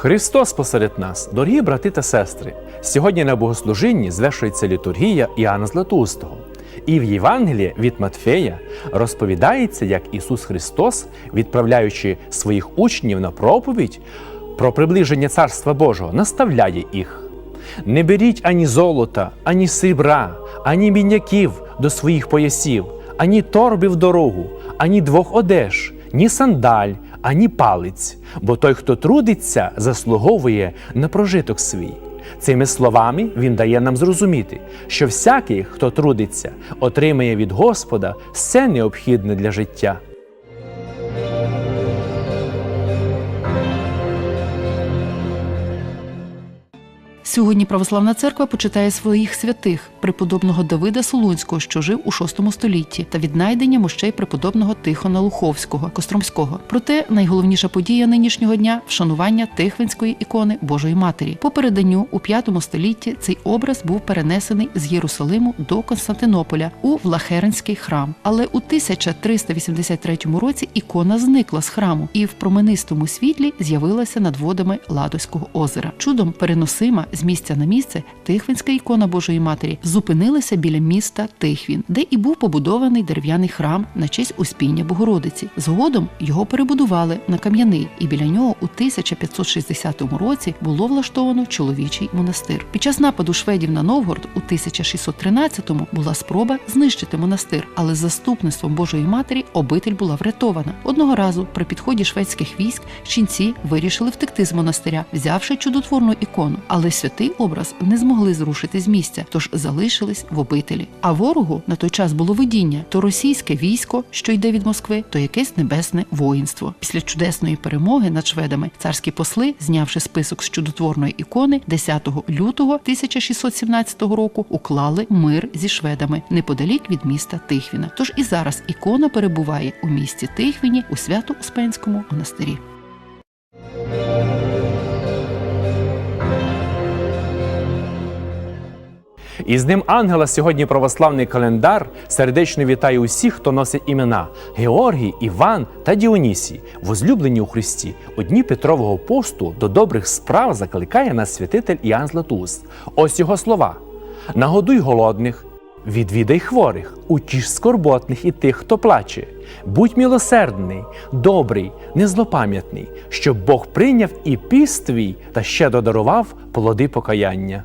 Христос посеред нас, дорогі брати та сестри. Сьогодні на богослужінні звершується літургія Іоанна Златоустого. І в Євангелії від Матфея розповідається, як Ісус Христос, відправляючи своїх учнів на проповідь про приближення Царства Божого, наставляє їх. Не беріть ані золота, ані срібра, ані міняків до своїх поясів, ані торби в дорогу, ані двох одеж, ні сандаль, ані палець, бо той, хто трудиться, заслуговує на прожиток свій. Цими словами він дає нам зрозуміти, що всякий, хто трудиться, отримає від Господа все необхідне для життя. Сьогодні православна церква почитає своїх святих преподобного Давида Солунського, що жив у VI столітті, та віднайдення мощей преподобного Тихона Луховського Костромського. Проте найголовніша подія нинішнього дня вшанування Тихвинської ікони Божої Матері. По переданню у V столітті цей образ був перенесений з Єрусалиму до Константинополя у Влахеренський храм. Але у 1383 році ікона зникла з храму і в променистому світлі з'явилася над водами Ладоського озера. Чудом переносима з місця на місце Тихвинська ікона Божої Матері зупинилася біля міста Тихвін, де і був побудований дерев'яний храм на честь Успіння Богородиці. Згодом його перебудували на кам'яний, і біля нього у 1560 році було влаштовано чоловічий монастир. Під час нападу шведів на Новгород у 1613-му була спроба знищити монастир, але з заступництвом Божої Матері обитель була врятована. Одного разу при підході шведських військ ченці вирішили втекти з монастиря, взявши чудотворну ікону, але святий образ не змогли зрушити з місця, тож залишились в обителі. А ворогу на той час було видіння: то російське військо, що йде від Москви, то якесь небесне воїнство. Після чудесної перемоги над шведами царські посли, знявши список з чудотворної ікони, 10 лютого 1617 року уклали мир зі шведами неподалік від міста Тихвіна. Тож і зараз ікона перебуває у місті Тихвіні у Свято-Успенському монастирі. І з ним ангела сьогодні православний календар сердечно вітає усіх, хто носить імена Георгій, Іван та Діонісій, возлюблені у Христі. У дні Петрового посту до добрих справ закликає нас святитель Іоанн Златоуст. Ось його слова: нагодуй голодних, відвідай хворих, утіш скорботних і тих, хто плаче. Будь милосердний, добрий, незлопам'ятний, щоб Бог прийняв і піст твій та ще додарував плоди покаяння.